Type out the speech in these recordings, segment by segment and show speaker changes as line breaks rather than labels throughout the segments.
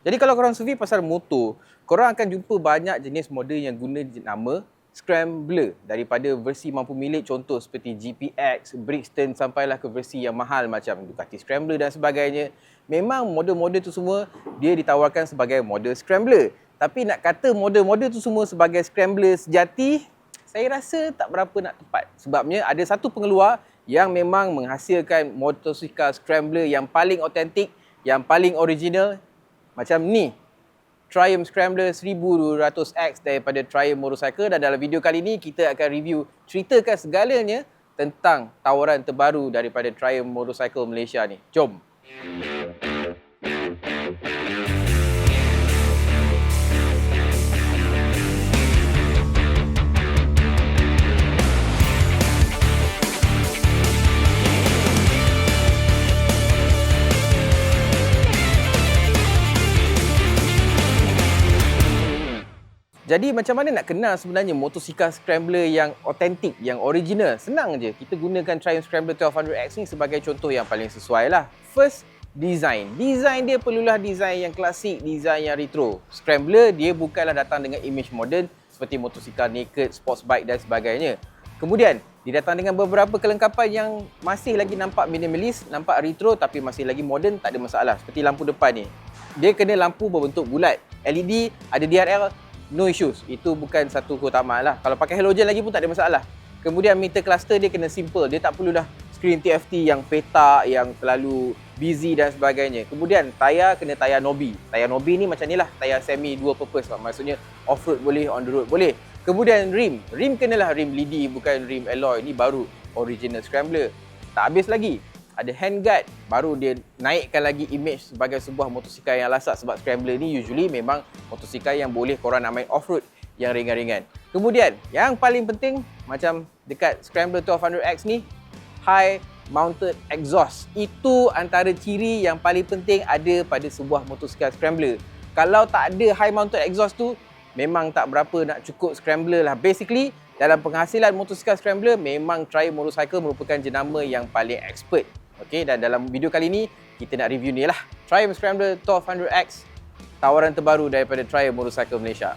Jadi kalau korang survey pasal motor, korang akan jumpa banyak jenis model yang guna nama Scrambler daripada versi mampu milik contoh seperti GPX, Brixton sampailah ke versi yang mahal macam Ducati Scrambler dan sebagainya. Memang model-model tu semua dia ditawarkan sebagai model Scrambler. Tapi nak kata model-model tu semua sebagai Scrambler sejati, saya rasa tak berapa nak tepat. Sebabnya ada satu pengeluar yang memang menghasilkan motosikal Scrambler yang paling otentik, yang paling original macam ni. Triumph Scrambler 1200X daripada Triumph Motorcycle dan dalam video kali ini kita akan review ceritakan segalanya tentang tawaran terbaru daripada Triumph Motorcycle Malaysia ni. Jom. Jadi macam mana nak kenal sebenarnya motosikal scrambler yang otentik, yang original? Senang je. Kita gunakan Triumph Scrambler 1200X ni sebagai contoh yang paling sesuai lah. First, design. Design dia perlulah design yang klasik, design yang retro. Scrambler dia bukanlah datang dengan image modern seperti motosikal naked, sports bike dan sebagainya. Kemudian, dia datang dengan beberapa kelengkapan yang masih lagi nampak minimalis, nampak retro tapi masih lagi modern, tak ada masalah. Seperti lampu depan ni. Dia kena lampu berbentuk bulat. LED, ada DRL, no issues. Itu bukan satu keutamaan lah. Kalau pakai halogen lagi pun tak ada masalah. Kemudian meter cluster dia kena simple. Dia tak perlu dah screen TFT yang petak, yang terlalu busy dan sebagainya. Kemudian tayar kena tayar Nobi. Tayar Nobi ni macam ni lah. Tayar semi dual purpose. Maksudnya off-road boleh, on the road boleh. Kemudian rim. Rim kenalah rim lidi bukan rim alloy. Ni baru original scrambler. Tak habis lagi ada handguard baru dia naikkan lagi image sebagai sebuah motosikal yang lasak sebab Scrambler ni usually memang motosikal yang boleh korang nak main off-road yang ringan-ringan. Kemudian yang paling penting macam dekat Scrambler 1200X ni high mounted exhaust. Itu antara ciri yang paling penting ada pada sebuah motosikal Scrambler. Kalau tak ada high mounted exhaust tu memang tak berapa nak cukup Scrambler lah. Basically dalam penghasilan motosikal Scrambler memang Triumph Motorcycle merupakan jenama yang paling expert Okey dan dalam video kali ni kita nak review ni lah Triumph Scrambler 1200X tawaran terbaru daripada Triumph Motorcycle Malaysia.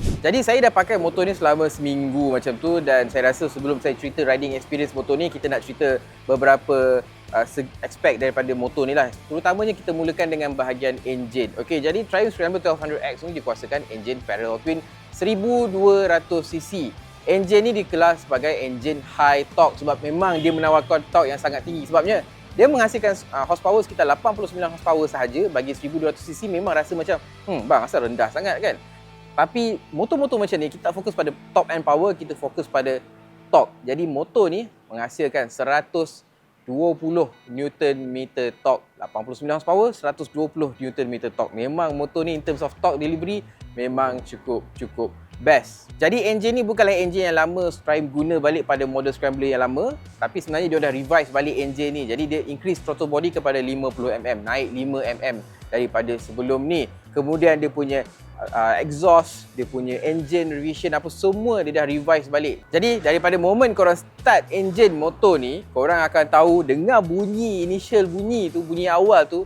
Jadi saya dah pakai motor ni selama seminggu macam tu dan saya rasa sebelum saya cerita riding experience motor ni kita nak cerita beberapa uh, aspek daripada motor ni lah. Terutamanya kita mulakan dengan bahagian engine. Okey jadi Triumph Scrambler 1200X ni dikuasakan engine parallel twin 1200cc engine ni dikelas sebagai engine high torque sebab memang dia menawarkan torque yang sangat tinggi. Sebabnya dia menghasilkan uh, horsepower sekitar 89 horsepower sahaja. Bagi 1200cc memang rasa macam hmm bang asal rendah sangat kan? Tapi motor-motor macam ni kita fokus pada top end power kita fokus pada torque. Jadi motor ni menghasilkan 120 Newton meter torque. 89 horsepower 120 Newton meter torque. Memang motor ni in terms of torque delivery memang cukup cukup best. Jadi engine ni bukanlah engine yang lama Triumph guna balik pada model Scrambler yang lama, tapi sebenarnya dia dah revise balik engine ni. Jadi dia increase throttle body kepada 50mm, naik 5mm daripada sebelum ni. Kemudian dia punya uh, exhaust, dia punya engine revision apa semua dia dah revise balik. Jadi daripada moment korang start engine motor ni, korang akan tahu dengar bunyi initial bunyi tu, bunyi awal tu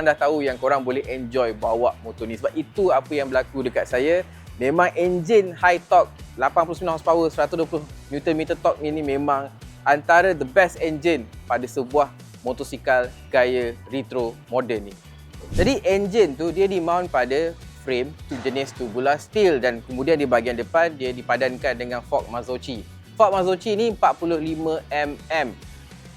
korang dah tahu yang korang boleh enjoy bawa motor ni. Sebab itu apa yang berlaku dekat saya. Memang engine high torque 89 horsepower 120 Nm torque ni memang antara the best engine pada sebuah motosikal gaya retro modern ni. Jadi engine tu dia di mount pada frame tu jenis tubular steel dan kemudian di bahagian depan dia dipadankan dengan fork Mazzocchi fork Mazzocchi ni 45mm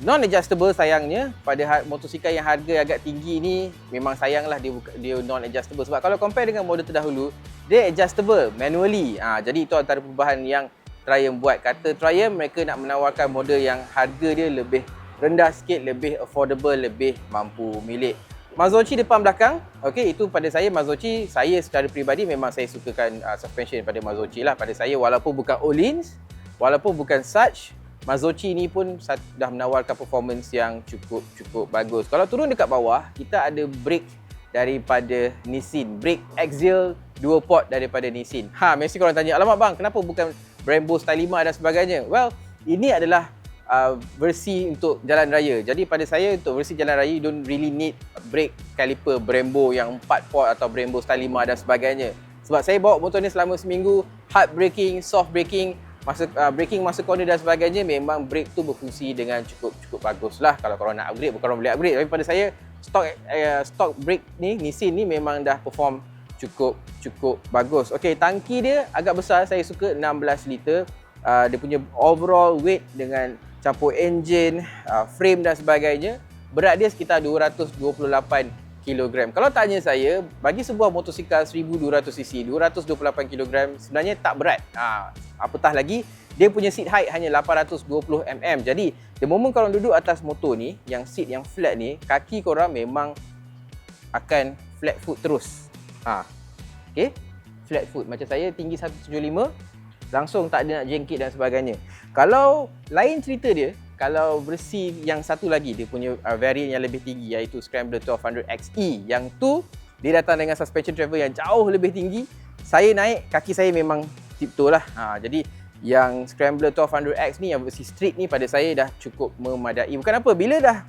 non-adjustable sayangnya pada motosikal yang harga agak tinggi ni memang sayanglah dia dia non-adjustable. Sebab kalau compare dengan model terdahulu dia adjustable manually. Ha, jadi itu antara perubahan yang Triumph buat. Kata Triumph mereka nak menawarkan model yang harga dia lebih rendah sikit lebih affordable lebih mampu milik. Mazzocchi depan belakang. Okey itu pada saya Mazzocchi saya secara peribadi memang saya sukakan uh, suspension pada Mazzocchi lah. Pada saya walaupun bukan Olins walaupun bukan such Mazzocchi ni pun dah menawarkan performance yang cukup cukup bagus. Kalau turun dekat bawah, kita ada brake daripada Nissin, brake axial dua port daripada Nissin. Ha, mesti korang tanya, alamak bang, kenapa bukan Brembo Style 5 dan sebagainya? Well, ini adalah uh, versi untuk jalan raya. Jadi pada saya untuk versi jalan raya you don't really need brake caliper Brembo yang 4 port atau Brembo Style 5 dan sebagainya. Sebab saya bawa motor ni selama seminggu, hard braking, soft braking, masa uh, braking masa corner dan sebagainya memang brake tu berfungsi dengan cukup cukup bagus lah kalau korang nak upgrade bukan korang boleh upgrade. Tapi pada saya stock uh, stock brake ni Nissin ni memang dah perform cukup cukup bagus. Okey tangki dia agak besar. Saya suka 16 liter. Uh, dia punya overall weight dengan campur engine uh, frame dan sebagainya berat dia sekitar 228 kilogram. Kalau tanya saya, bagi sebuah motosikal 1200cc, 228 kilogram sebenarnya tak berat. Ha, apatah lagi, dia punya seat height hanya 820 mm. Jadi, the moment korang duduk atas motor ni, yang seat yang flat ni, kaki korang memang akan flat foot terus. Ha. Okay? Flat foot. Macam saya tinggi 175, langsung tak ada nak jengkit dan sebagainya. Kalau lain cerita dia, kalau versi yang satu lagi dia punya uh, variant yang lebih tinggi iaitu Scrambler 1200 XE yang tu dia datang dengan suspension travel yang jauh lebih tinggi. Saya naik kaki saya memang tiptoe lah. Ha, jadi yang Scrambler 1200X ni yang versi street ni pada saya dah cukup memadai. Bukan apa bila dah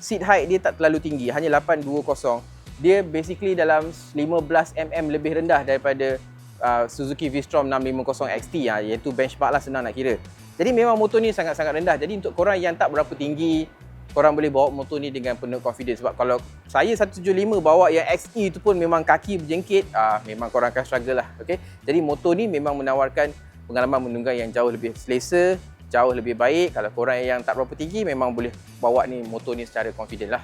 seat height dia tak terlalu tinggi hanya 820 dia basically dalam 15mm lebih rendah daripada uh, Suzuki V-Strom 650 XT ha, iaitu benchmark lah senang nak kira jadi memang motor ni sangat-sangat rendah. Jadi untuk korang yang tak berapa tinggi, korang boleh bawa motor ni dengan penuh confidence. Sebab kalau saya 175 bawa yang XE tu pun memang kaki berjengkit, ah memang korang akan struggle lah. Okay? Jadi motor ni memang menawarkan pengalaman menunggang yang jauh lebih selesa, jauh lebih baik. Kalau korang yang tak berapa tinggi, memang boleh bawa ni motor ni secara confident lah.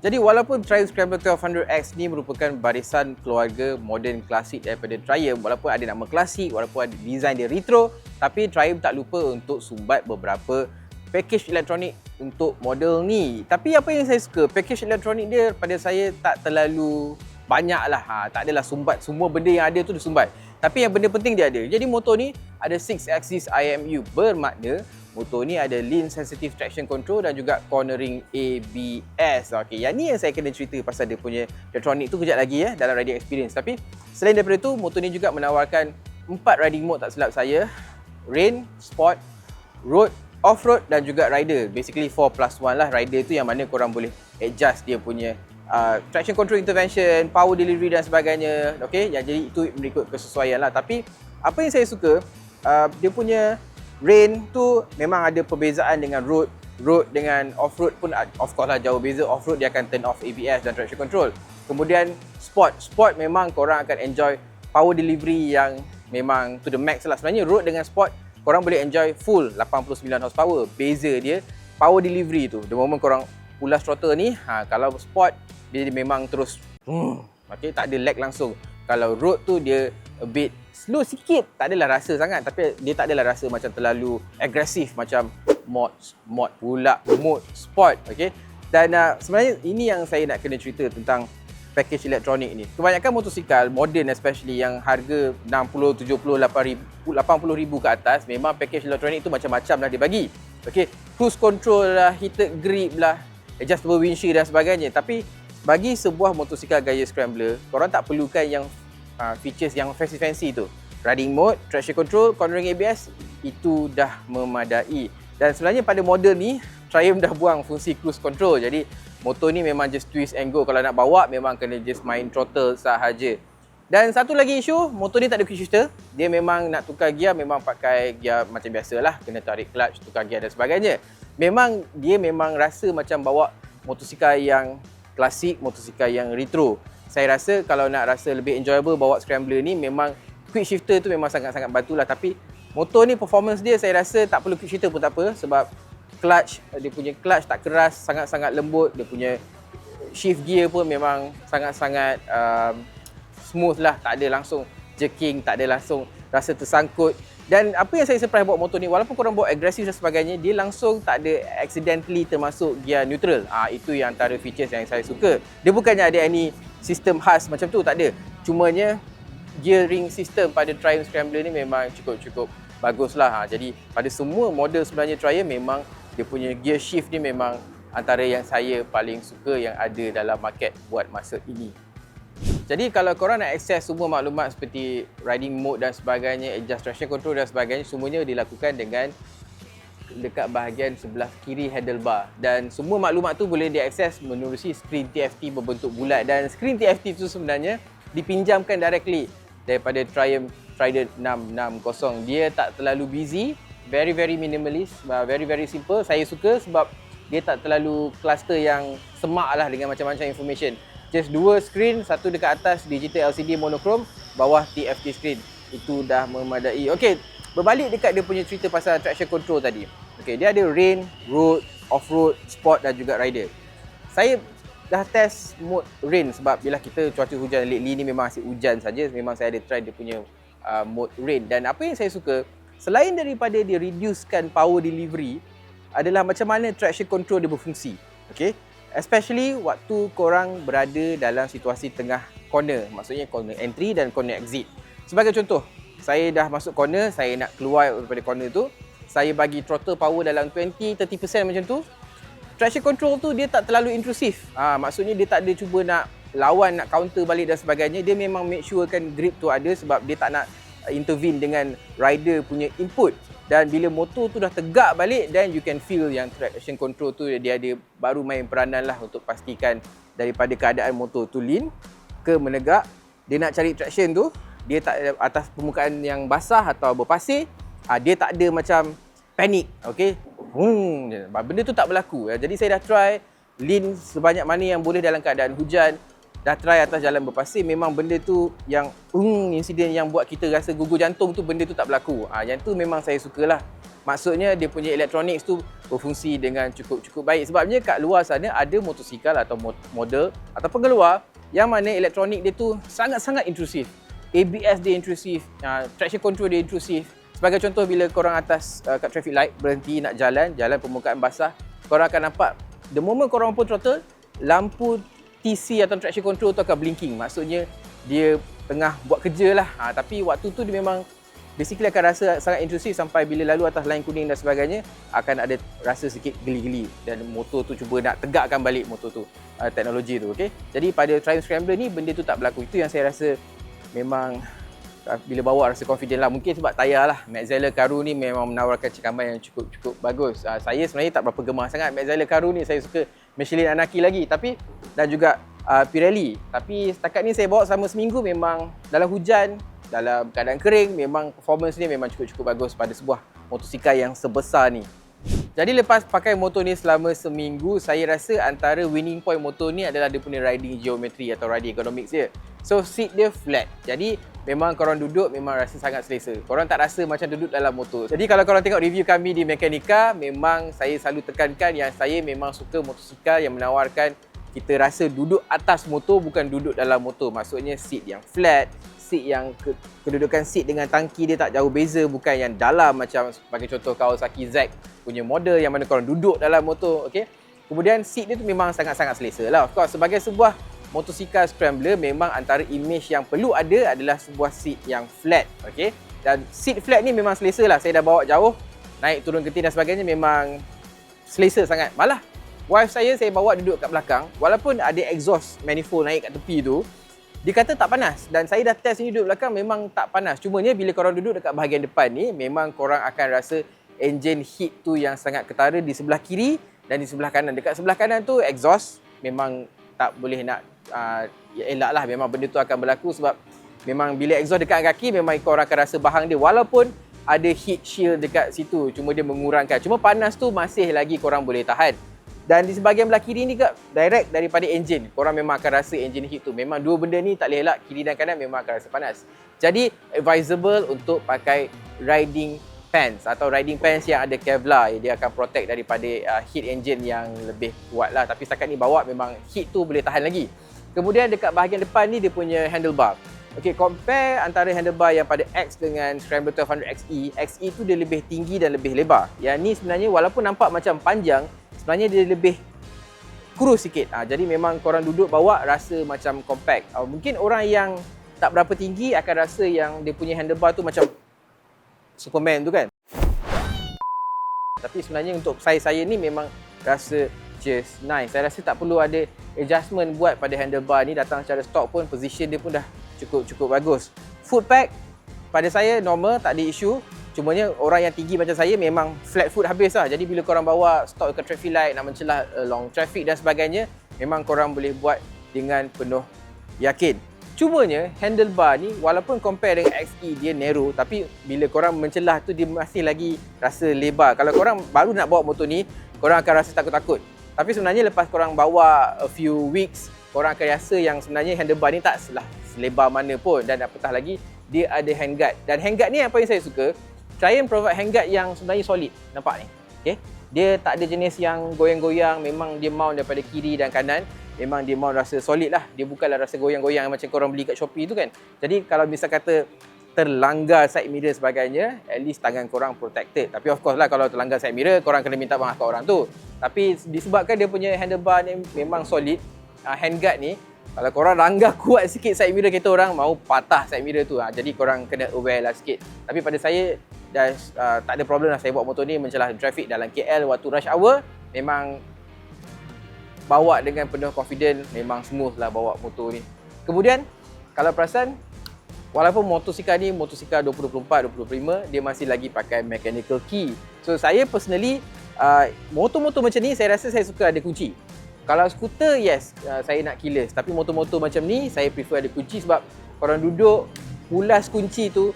Jadi walaupun Triumph Scrambler 1200X ni merupakan barisan keluarga modern klasik daripada Triumph walaupun ada nama klasik, walaupun ada design dia retro tapi Triumph tak lupa untuk sumbat beberapa package elektronik untuk model ni. Tapi apa yang saya suka, package elektronik dia pada saya tak terlalu banyak lah. Ha, tak adalah sumbat, semua benda yang ada tu dia sumbat. Tapi yang benda penting dia ada. Jadi motor ni ada 6 axis IMU bermakna motor ni ada lean sensitive traction control dan juga cornering ABS. Okey, yang ni yang saya kena cerita pasal dia punya elektronik tu kejap lagi ya dalam riding experience. Tapi selain daripada tu, motor ni juga menawarkan empat riding mode tak silap saya. Rain, Sport, Road, Off-road dan juga Rider. Basically 4 plus 1 lah. Rider tu yang mana korang boleh adjust dia punya uh, traction control intervention, power delivery dan sebagainya. Okey, yang jadi itu mengikut kesesuaian lah. Tapi apa yang saya suka, uh, dia punya rain tu memang ada perbezaan dengan road. Road dengan off road pun of course lah jauh beza. Off road dia akan turn off ABS dan traction control. Kemudian sport. Sport memang korang akan enjoy power delivery yang memang to the max lah. Sebenarnya road dengan sport korang boleh enjoy full 89 horsepower. Beza dia power delivery tu. The moment korang pulas throttle ni ha, kalau sport dia memang terus hmm, okay, tak ada lag langsung. Kalau road tu dia a bit slow sikit tak adalah rasa sangat. Tapi dia tak adalah rasa macam terlalu agresif macam mod mod pula mode sport okey? Dan uh, sebenarnya ini yang saya nak kena cerita tentang package elektronik ni. Kebanyakan motosikal modern especially yang harga 60 70 80 ribu ke atas memang package elektronik tu macam-macam lah dia bagi. Okey? Cruise control lah heated grip lah adjustable windshield dan sebagainya. Tapi bagi sebuah motosikal gaya scrambler korang tak perlukan yang uh, features yang fancy-fancy tu. Riding mode, traction control, cornering ABS, itu dah memadai. Dan sebenarnya pada model ni, Triumph dah buang fungsi cruise control. Jadi motor ni memang just twist and go. Kalau nak bawa, memang kena just main throttle sahaja. Dan satu lagi isu, motor ni tak ada quick shifter. Dia memang nak tukar gear, memang pakai gear macam biasa lah. Kena tarik clutch, tukar gear dan sebagainya. Memang dia memang rasa macam bawa motosikal yang klasik, motosikal yang retro saya rasa kalau nak rasa lebih enjoyable bawa scrambler ni memang quick shifter tu memang sangat-sangat bantulah. Tapi motor ni performance dia saya rasa tak perlu quick shifter pun tak apa sebab clutch dia punya clutch tak keras sangat-sangat lembut dia punya shift gear pun memang sangat-sangat um, smooth lah. Tak ada langsung jerking tak ada langsung rasa tersangkut dan apa yang saya surprise bawa motor ni walaupun korang bawa agresif dan sebagainya dia langsung tak ada accidentally termasuk gear neutral. Ah itu yang antara features yang saya suka. Dia bukannya ada any sistem khas macam tu tak ada. Cumanya gearing system pada Triumph Scrambler ni memang cukup-cukup bagus lah ha. jadi pada semua model sebenarnya Triumph memang dia punya gear shift ni memang antara yang saya paling suka yang ada dalam market buat masa ini Jadi kalau korang nak akses semua maklumat seperti riding mode dan sebagainya, adjust traction control dan sebagainya, semuanya dilakukan dengan dekat bahagian sebelah kiri handlebar dan semua maklumat tu boleh diakses menerusi skrin TFT berbentuk bulat dan skrin TFT tu sebenarnya dipinjamkan directly daripada Triumph Trident 660. Dia tak terlalu busy, very very minimalist, uh, very very simple. Saya suka sebab dia tak terlalu cluster yang semak lah dengan macam-macam information just dua screen, satu dekat atas digital LCD monochrome, bawah TFT screen. Itu dah memadai. Okey, berbalik dekat dia punya cerita pasal traction control tadi. Okey, dia ada rain, road, off-road, sport dan juga rider. Saya dah test mode rain sebab bila kita cuaca hujan lately ni memang asyik hujan saja, memang saya ada try dia punya uh, mode rain dan apa yang saya suka selain daripada dia reducekan power delivery adalah macam mana traction control dia berfungsi. Okey. Especially waktu korang berada dalam situasi tengah corner. Maksudnya corner entry dan corner exit. Sebagai contoh, saya dah masuk corner, saya nak keluar daripada corner tu. Saya bagi throttle power dalam 20-30% macam tu. Traction control tu dia tak terlalu intrusif. Ha, maksudnya dia tak ada cuba nak lawan, nak counter balik dan sebagainya. Dia memang make sure kan grip tu ada sebab dia tak nak intervene dengan rider punya input dan bila motor tu dah tegak balik then you can feel yang traction control tu dia ada baru main peranan lah untuk pastikan daripada keadaan motor tu lean ke menegak. Dia nak cari traction tu dia tak atas permukaan yang basah atau berpasir ah, dia tak ada macam panik okey hmm benda tu tak berlaku. Jadi saya dah try lean sebanyak mana yang boleh dalam keadaan hujan dah try atas jalan berpasir memang benda tu yang um, insiden yang buat kita rasa gugur jantung tu benda tu tak berlaku. Ha, yang tu memang saya sukalah. Maksudnya dia punya electronics tu berfungsi dengan cukup-cukup baik. Sebabnya kat luar sana ada motosikal atau model atau pengeluar yang mana elektronik dia tu sangat-sangat intrusif. ABS dia intrusif, uh, traction control dia intrusif. Sebagai contoh bila korang atas uh, kat traffic light berhenti nak jalan, jalan permukaan basah, korang akan nampak the moment korang pun throttle, lampu TC atau traction control tu akan blinking. Maksudnya dia tengah buat kerja lah. Ha, tapi waktu tu dia memang basically akan rasa sangat intrusif sampai bila lalu atas line kuning dan sebagainya akan ada rasa sikit geli-geli dan motor tu cuba nak tegakkan balik motor tu uh, teknologi tu okay? jadi pada Triumph Scrambler ni benda tu tak berlaku itu yang saya rasa memang uh, bila bawa rasa confident lah mungkin sebab tayar lah Maxella Karu ni memang menawarkan cekaman yang cukup-cukup bagus uh, saya sebenarnya tak berapa gemar sangat Maxella Karu ni saya suka Michelin Anaki lagi tapi dan juga uh, Pirelli. Tapi setakat ni saya bawa selama seminggu memang dalam hujan, dalam keadaan kering memang performance ni memang cukup-cukup bagus pada sebuah motosikal yang sebesar ni. Jadi lepas pakai motor ni selama seminggu, saya rasa antara winning point motor ni adalah dia punya riding geometry atau riding economics dia. So seat dia flat. Jadi memang korang duduk memang rasa sangat selesa. Korang tak rasa macam duduk dalam motor. Jadi kalau korang tengok review kami di Mekanika, memang saya selalu tekankan yang saya memang suka motosikal yang menawarkan kita rasa duduk atas motor bukan duduk dalam motor. Maksudnya seat yang flat, seat yang ke, kedudukan seat dengan tangki dia tak jauh beza bukan yang dalam macam sebagai contoh Kawasaki Z punya model yang mana korang duduk dalam motor, okey. Kemudian seat dia tu memang sangat-sangat selesa lah. Of course sebagai sebuah motosikal scrambler memang antara image yang perlu ada adalah sebuah seat yang flat, okey. Dan seat flat ni memang selesa lah. Saya dah bawa jauh, naik turun keting dan sebagainya memang selesa sangat. Malah wife saya saya bawa duduk kat belakang walaupun ada exhaust manifold naik kat tepi tu dia kata tak panas. Dan saya dah test ni duduk belakang memang tak panas. Cumanya bila korang duduk dekat bahagian depan ni memang korang akan rasa engine heat tu yang sangat ketara di sebelah kiri dan di sebelah kanan. Dekat sebelah kanan tu exhaust memang tak boleh nak uh, elak lah. Memang benda tu akan berlaku sebab memang bila exhaust dekat kaki memang korang akan rasa bahang dia. Walaupun ada heat shield dekat situ cuma dia mengurangkan. Cuma panas tu masih lagi korang boleh tahan dan di sebahagian belah kiri ni kak, direct daripada enjin. Korang memang akan rasa enjin heat tu. Memang dua benda ni tak boleh elak, kiri dan kanan memang akan rasa panas. Jadi, advisable untuk pakai riding pants atau riding pants yang ada Kevlar. Dia akan protect daripada uh, heat engine yang lebih kuat lah. Tapi setakat ni bawa memang heat tu boleh tahan lagi. Kemudian dekat bahagian depan ni dia punya handlebar. Okay, compare antara handlebar yang pada X dengan Scrambler 1200 XE. XE tu dia lebih tinggi dan lebih lebar. Yang ni sebenarnya walaupun nampak macam panjang, sebenarnya dia lebih kurus sikit. Ha, jadi memang korang duduk bawa rasa macam compact. Ha, mungkin orang yang tak berapa tinggi akan rasa yang dia punya handlebar tu macam Superman tu kan. Tapi sebenarnya untuk saya saya ni memang rasa is nice. Saya rasa tak perlu ada adjustment buat pada handlebar ni datang secara stock pun position dia pun dah cukup cukup bagus. Foot pack pada saya normal tak ada isu. Cumanya orang yang tinggi macam saya memang flat foot habis lah. Jadi bila korang bawa stok ke traffic light nak mencelah uh, long traffic dan sebagainya, memang korang boleh buat dengan penuh yakin. Cumanya handlebar ni walaupun compare dengan XE dia narrow tapi bila korang mencelah tu dia masih lagi rasa lebar. Kalau korang baru nak bawa motor ni, korang akan rasa takut-takut. Tapi sebenarnya lepas korang bawa a few weeks, korang akan rasa yang sebenarnya handlebar ni tak selah selebar mana pun dan apatah lagi dia ada handguard. Dan handguard ni apa yang saya suka, Triumph provide handguard yang sebenarnya solid. Nampak ni? Okay? Dia tak ada jenis yang goyang-goyang, memang dia mount daripada kiri dan kanan memang dia mau rasa solid lah. Dia bukanlah rasa goyang-goyang macam korang beli kat Shopee tu kan. Jadi kalau misal kata terlanggar side mirror sebagainya, at least tangan korang protected. Tapi of course lah kalau terlanggar side mirror, korang kena minta maaf kat orang tu. Tapi disebabkan dia punya handlebar ni memang solid, uh, handguard ni, kalau korang langgar kuat sikit side mirror kita orang, mau patah side mirror tu. Uh, jadi korang kena aware lah sikit. Tapi pada saya, dah, uh, tak ada problem lah saya bawa motor ni mencelah traffic dalam KL waktu rush hour. Memang bawa dengan penuh confident memang smooth lah bawa motor ni. Kemudian kalau perasan walaupun motosikal ni motosikal 2024 2025 dia masih lagi pakai mechanical key. So saya personally uh, motor-motor macam ni saya rasa saya suka ada kunci. Kalau skuter yes uh, saya nak keyless tapi motor-motor macam ni saya prefer ada kunci sebab orang duduk pulas kunci tu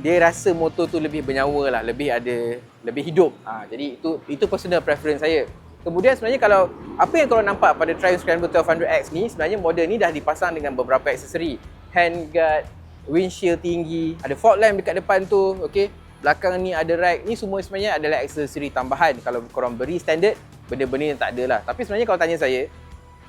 dia rasa motor tu lebih bernyawa lah, lebih ada lebih hidup. Ha, jadi itu itu personal preference saya. Kemudian sebenarnya kalau apa yang korang nampak pada Triumph Scrambler 1200X ni sebenarnya model ni dah dipasang dengan beberapa aksesori. Handguard, windshield tinggi, ada fog lamp dekat depan tu, okey. Belakang ni ada rack. Ni semua sebenarnya adalah aksesori tambahan. Kalau korang beri standard, benda-benda yang tak ada lah. Tapi sebenarnya kalau tanya saya,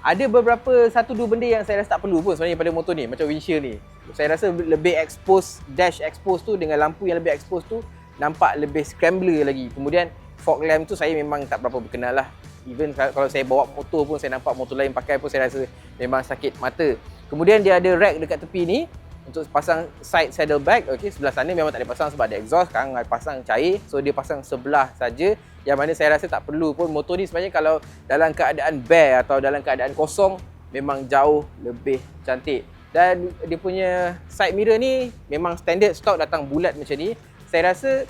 ada beberapa satu dua benda yang saya rasa tak perlu pun sebenarnya pada motor ni, macam windshield ni. Saya rasa lebih expose, dash expose tu dengan lampu yang lebih expose tu nampak lebih scrambler lagi. Kemudian fog lamp tu saya memang tak berapa berkenal lah. Even kalau saya bawa motor pun saya nampak motor lain pakai pun saya rasa memang sakit mata. Kemudian dia ada rack dekat tepi ni untuk pasang side saddle bag. Okey, sebelah sana memang tak ada pasang sebab ada exhaust kan, pasang cair. So dia pasang sebelah saja yang mana saya rasa tak perlu pun motor ni sebenarnya kalau dalam keadaan bare atau dalam keadaan kosong memang jauh lebih cantik. Dan dia punya side mirror ni memang standard stock datang bulat macam ni. Saya rasa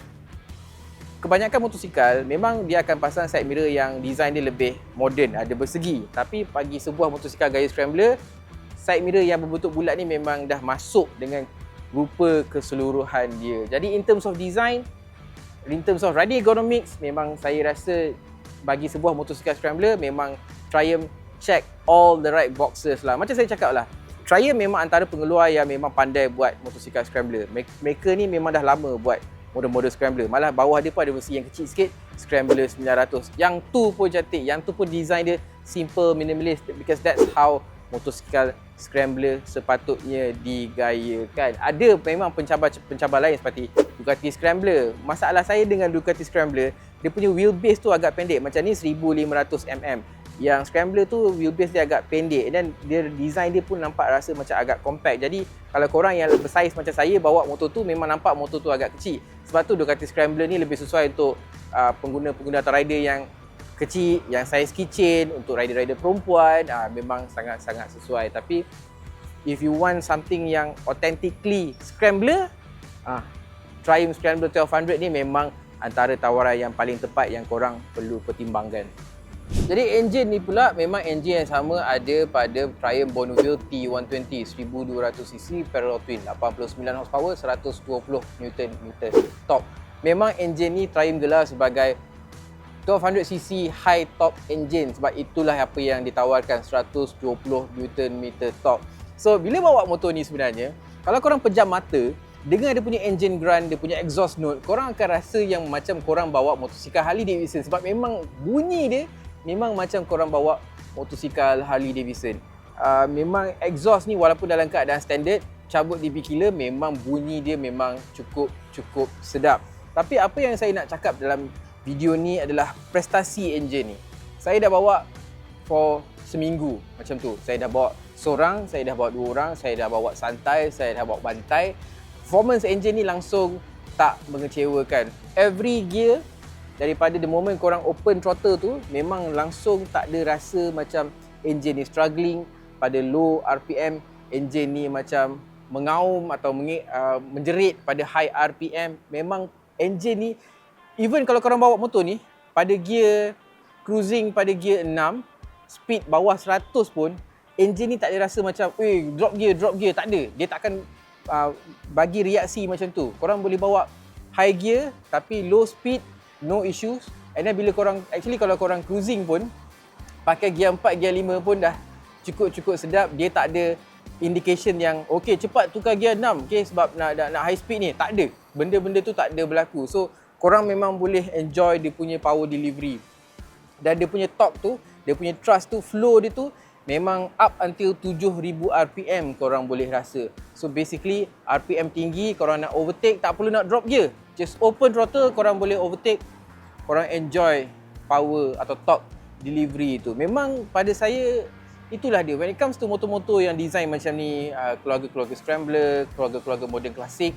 kebanyakan motosikal memang dia akan pasang side mirror yang design dia lebih moden, ada bersegi. Tapi bagi sebuah motosikal gaya scrambler, side mirror yang berbentuk bulat ni memang dah masuk dengan rupa keseluruhan dia. Jadi in terms of design, in terms of riding ergonomics, memang saya rasa bagi sebuah motosikal scrambler memang Triumph check all the right boxes lah. Macam saya cakap lah, Triumph memang antara pengeluar yang memang pandai buat motosikal scrambler. Mereka ni memang dah lama buat model-model scrambler. Malah bawah dia pun ada versi yang kecil sikit, scrambler 900. Yang tu pun cantik, yang tu pun design dia simple, minimalist because that's how motosikal scrambler sepatutnya digayakan. Ada memang pencabar-pencabar lain seperti Ducati Scrambler. Masalah saya dengan Ducati Scrambler, dia punya wheelbase tu agak pendek. Macam ni 1500 mm yang scrambler tu wheelbase dia agak pendek dan dia design dia pun nampak rasa macam agak compact. Jadi kalau korang yang bersaiz macam saya bawa motor tu memang nampak motor tu agak kecil. Sebab tu Ducati Scrambler ni lebih sesuai untuk uh, pengguna-pengguna atau rider yang kecil, yang saiz kicin untuk rider-rider perempuan uh, memang sangat-sangat sesuai. Tapi if you want something yang authentically scrambler, uh, Triumph Scrambler 1200 ni memang antara tawaran yang paling tepat yang korang perlu pertimbangkan. Jadi engine ni pula memang engine yang sama ada pada Triumph Bonneville T120 1200cc parallel twin 89 horsepower 120 Nm top. Memang engine ni Triumph gelar sebagai 1200cc high top engine sebab itulah apa yang ditawarkan 120 Nm top. So bila bawa motor ni sebenarnya kalau korang pejam mata dengan dia punya engine grunt, dia punya exhaust note, korang akan rasa yang macam korang bawa motosikal Harley Davidson sebab memang bunyi dia memang macam korang bawa motosikal Harley Davidson. Uh, memang exhaust ni walaupun dalam keadaan standard, cabut di killer memang bunyi dia memang cukup cukup sedap. Tapi apa yang saya nak cakap dalam video ni adalah prestasi engine ni. Saya dah bawa for seminggu macam tu. Saya dah bawa seorang, saya dah bawa dua orang, saya dah bawa santai, saya dah bawa bantai. Performance engine ni langsung tak mengecewakan. Every gear daripada the moment korang open throttle tu memang langsung tak ada rasa macam engine ni struggling pada low RPM engine ni macam mengaum atau mengi, uh, menjerit pada high RPM memang engine ni even kalau korang bawa motor ni pada gear cruising pada gear 6 speed bawah 100 pun engine ni tak ada rasa macam eh drop gear drop gear. Tak ada. Dia takkan uh, bagi reaksi macam tu. Korang boleh bawa high gear tapi low speed no issues. And then bila korang actually kalau korang cruising pun pakai gear 4 gear 5 pun dah cukup-cukup sedap. Dia tak ada indication yang okey cepat tukar gear 6 okey sebab nak, nak nak high speed ni. Tak ada. Benda-benda tu tak ada berlaku. So korang memang boleh enjoy dia punya power delivery dan dia punya torque tu dia punya thrust tu flow dia tu memang up until 7000 rpm korang boleh rasa so basically rpm tinggi korang nak overtake tak perlu nak drop gear just open throttle korang boleh overtake korang enjoy power atau torque delivery tu. Memang pada saya itulah dia. When it comes to motor-motor yang design macam ni, uh, keluarga-keluarga scrambler, keluarga-keluarga modern klasik,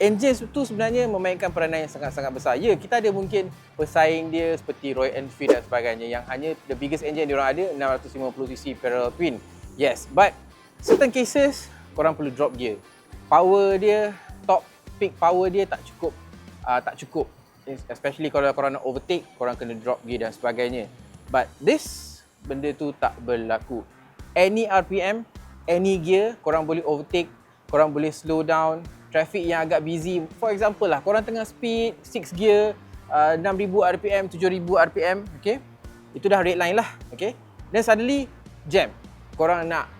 engine tu sebenarnya memainkan peranan yang sangat-sangat besar. Ya, kita ada mungkin pesaing dia seperti Roy Enfield dan sebagainya yang hanya the biggest engine dia orang ada 650cc parallel twin. Yes, but certain cases korang perlu drop gear. Power dia, top peak power dia tak cukup uh, tak cukup especially kalau korang nak overtake korang kena drop gear dan sebagainya but this benda tu tak berlaku any RPM any gear korang boleh overtake korang boleh slow down traffic yang agak busy for example lah korang tengah speed 6 gear uh, 6000 RPM 7000 RPM okay itu dah red line lah okay then suddenly jam korang nak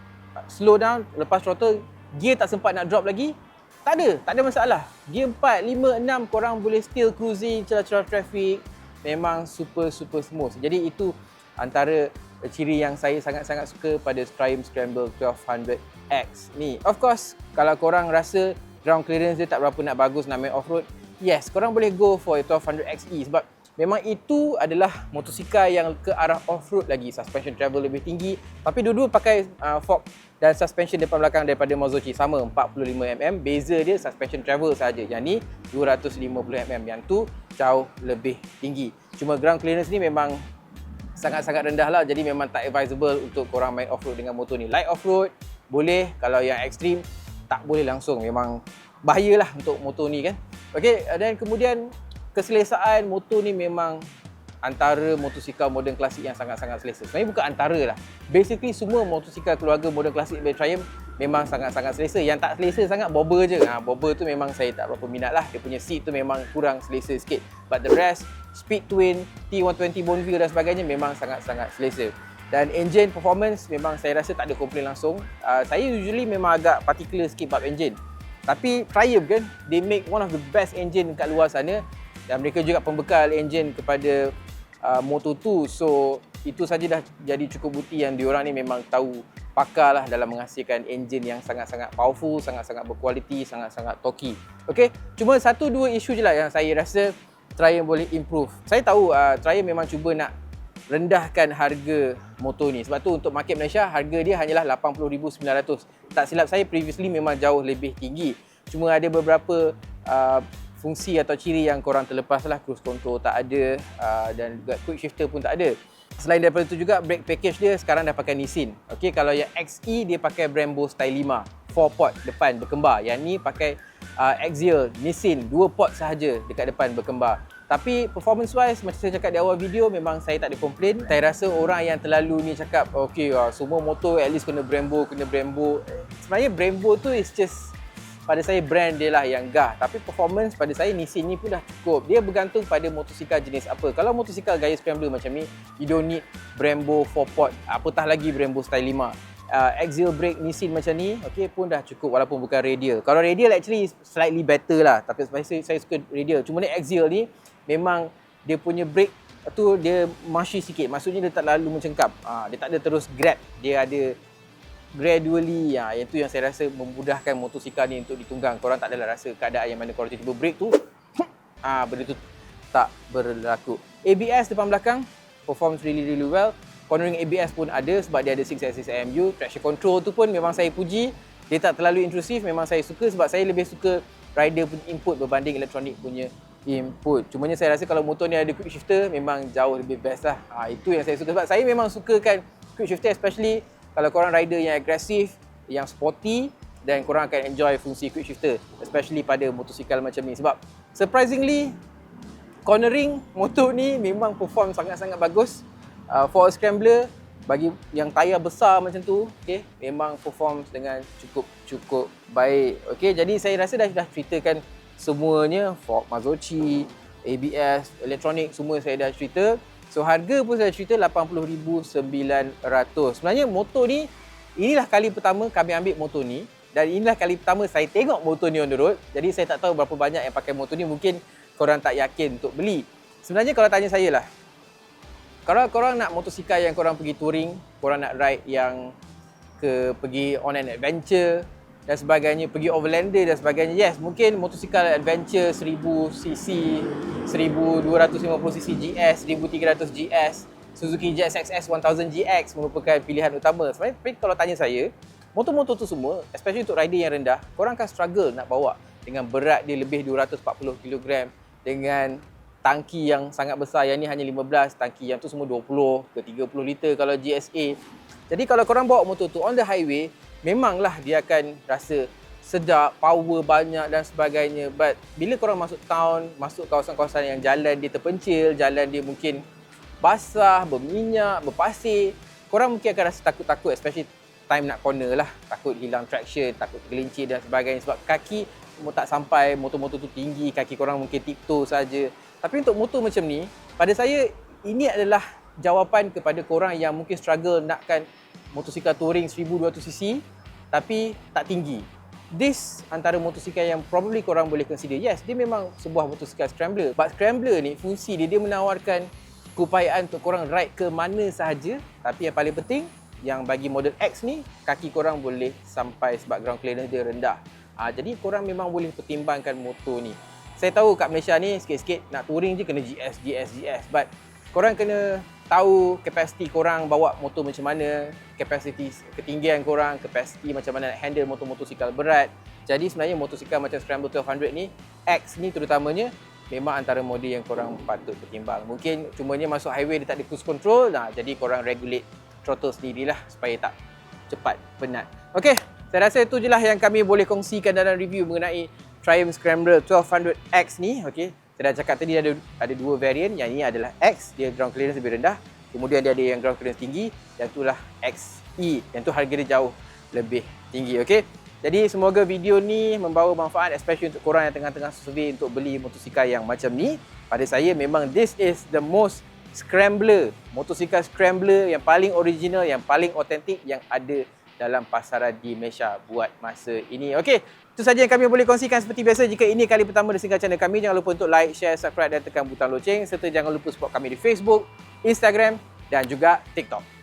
slow down lepas throttle gear tak sempat nak drop lagi tak ada, tak ada masalah. Gear 4, 5, 6 korang boleh still cruising celah-celah traffic. Memang super super smooth. Jadi itu antara ciri yang saya sangat-sangat suka pada Triumph Scramble 1200X ni. Of course, kalau korang rasa ground clearance dia tak berapa nak bagus nak main off-road, yes, korang boleh go for 1200XE sebab memang itu adalah motosikal yang ke arah off-road lagi. Suspension travel lebih tinggi. Tapi dua-dua pakai uh, fork dan suspension depan belakang daripada Mazuchi sama 45mm. Beza dia suspension travel saja. Yang ni 250mm. Yang tu jauh lebih tinggi. Cuma ground clearance ni memang sangat-sangat rendah lah. Jadi memang tak advisable untuk korang main off-road dengan motor ni. Light off-road boleh. Kalau yang ekstrim tak boleh langsung. Memang bahayalah untuk motor ni kan. Okay, dan kemudian keselesaan motor ni memang antara motosikal moden klasik yang sangat-sangat selesa. Sebenarnya bukan antara lah. Basically semua motosikal keluarga moden klasik dari Triumph memang sangat-sangat selesa. Yang tak selesa sangat bobber je. Ha, bobber tu memang saya tak berapa minat lah. Dia punya seat tu memang kurang selesa sikit. But the rest, Speed Twin, T120 Bonville dan sebagainya memang sangat-sangat selesa. Dan engine performance memang saya rasa tak ada komplain langsung. Uh, saya usually memang agak particular sikit bab engine. Tapi Triumph kan, they make one of the best engine kat luar sana dan mereka juga pembekal enjin kepada uh, Moto2 so itu saja dah jadi cukup bukti yang diorang ni memang tahu pakar lah dalam menghasilkan enjin yang sangat-sangat powerful, sangat-sangat berkualiti, sangat-sangat torquey. Okay, cuma satu dua isu je lah yang saya rasa Triumph boleh improve. Saya tahu uh, Triumph memang cuba nak rendahkan harga motor ni. Sebab tu untuk market Malaysia harga dia hanyalah 80,900. Tak silap saya previously memang jauh lebih tinggi. Cuma ada beberapa uh, fungsi atau ciri yang korang terlepas lah. Cruise control tak ada uh, dan juga quick shifter pun tak ada. Selain daripada itu juga brake package dia sekarang dah pakai Nissin. Okay, kalau yang XE dia pakai Brembo Style 5 4 port depan berkembar. Yang ni pakai uh, Axial Nissin. 2 port sahaja dekat depan berkembar tapi performance wise macam saya cakap di awal video memang saya tak ada komplain saya rasa orang yang terlalu ni cakap okay, uh, semua motor at least kena Brembo kena Brembo. Sebenarnya Brembo tu is just pada saya brand dia lah yang gah. Tapi performance pada saya Nissin ni pun dah cukup. Dia bergantung pada motosikal jenis apa. Kalau motosikal gaya scrambler macam ni you don't need Brembo 4 port. Apatah lagi Brembo style 5 uh, axial brake Nissin macam ni okay, pun dah cukup walaupun bukan radial. Kalau radial actually slightly better lah. Tapi saya, saya suka radial. Cuma ni axial ni memang dia punya brake tu dia mushy sikit. Maksudnya dia tak lalu mencengkap uh, dia tak ada terus grab. Dia ada gradually ya itu yang saya rasa memudahkan motosikal ni untuk ditunggang. Korang tak adalah rasa keadaan yang mana korang tiba-tiba brake tu ah benda tu tak berlaku. ABS depan belakang performs really really well. Cornering ABS pun ada sebab dia ada 6 axis AMU traction control tu pun memang saya puji. Dia tak terlalu intrusif memang saya suka sebab saya lebih suka rider input berbanding elektronik punya input. Cumanya saya rasa kalau motor ni ada quick shifter memang jauh lebih best lah. Ha, itu yang saya suka sebab saya memang sukakan quick shifter especially kalau korang rider yang agresif, yang sporty dan korang akan enjoy fungsi quick shifter especially pada motosikal macam ni sebab surprisingly cornering motor ni memang perform sangat-sangat bagus uh, for a scrambler bagi yang tayar besar macam tu okay, memang perform dengan cukup cukup baik okey jadi saya rasa dah dah ceritakan semuanya fork Mazochi ABS elektronik semua saya dah cerita. So harga pun saya cerita 80900 sebenarnya motor ni inilah kali pertama kami ambil motor ni. Dan inilah kali pertama saya tengok motor ni on the road. Jadi saya tak tahu berapa banyak yang pakai motor ni. Mungkin korang tak yakin untuk beli. Sebenarnya kalau tanya saya lah. Kalau korang nak motosikal yang korang pergi touring korang nak ride yang ke pergi on an adventure dan sebagainya, pergi overlander dan sebagainya. Yes, mungkin motosikal adventure 1000cc, 1250cc GS, 1300 GS, Suzuki JSX-S 1000 GX merupakan pilihan utama. Sebenarnya, tapi kalau tanya saya, motor-motor tu semua, especially untuk rider yang rendah, korang akan struggle nak bawa dengan berat dia lebih 240 kg dengan tangki yang sangat besar yang ni hanya 15 tangki yang tu semua 20 ke 30 liter kalau GSA jadi kalau korang bawa motor tu on the highway memanglah dia akan rasa sedap, power banyak dan sebagainya. But bila korang masuk town, masuk kawasan-kawasan yang jalan dia terpencil, jalan dia mungkin basah, berminyak, berpasir, korang mungkin akan rasa takut-takut especially time nak corner lah. Takut hilang traction, takut gelincir dan sebagainya sebab kaki tak sampai, motor-motor tu tinggi, kaki korang mungkin tiptoe saja. Tapi untuk motor macam ni, pada saya ini adalah jawapan kepada korang yang mungkin struggle nakkan motosikal touring 1200cc tapi tak tinggi. This antara motosikal yang probably korang boleh consider. Yes, dia memang sebuah motosikal scrambler. But scrambler ni fungsi dia dia menawarkan keupayaan untuk korang ride ke mana sahaja. Tapi yang paling penting yang bagi model X ni kaki korang boleh sampai sebab ground clearance dia rendah. Ha, jadi korang memang boleh pertimbangkan motor ni. Saya tahu kat Malaysia ni sikit-sikit nak touring je kena GS, GS, GS. But korang kena tahu kapasiti korang bawa motor macam mana, kapasiti ketinggian korang, kapasiti macam mana nak handle motor-motosikal berat. Jadi sebenarnya motosikal macam Scramble 1200 ni, X ni terutamanya memang antara model yang korang patut pertimbang. Mungkin cumanya masuk highway dia tak ada cruise control, nah jadi korang regulate throttle sendirilah supaya tak cepat penat. Okey, saya rasa itu je lah yang kami boleh kongsikan dalam review mengenai Triumph Scrambler 1200X ni. Okey, saya dah cakap tadi ada ada dua variant. Yang ini adalah X, dia ground clearance lebih rendah. Kemudian dia ada yang ground clearance tinggi. Yang itulah XE. Yang tu harga dia jauh lebih tinggi. Okay? Jadi semoga video ni membawa manfaat especially untuk korang yang tengah-tengah survey untuk beli motosikal yang macam ni. Pada saya memang this is the most scrambler. Motosikal scrambler yang paling original, yang paling otentik yang ada dalam pasaran di Malaysia buat masa ini. Okey, itu saja yang kami boleh kongsikan seperti biasa. Jika ini kali pertama di channel kami, jangan lupa untuk like, share, subscribe dan tekan butang loceng serta jangan lupa support kami di Facebook, Instagram dan juga TikTok.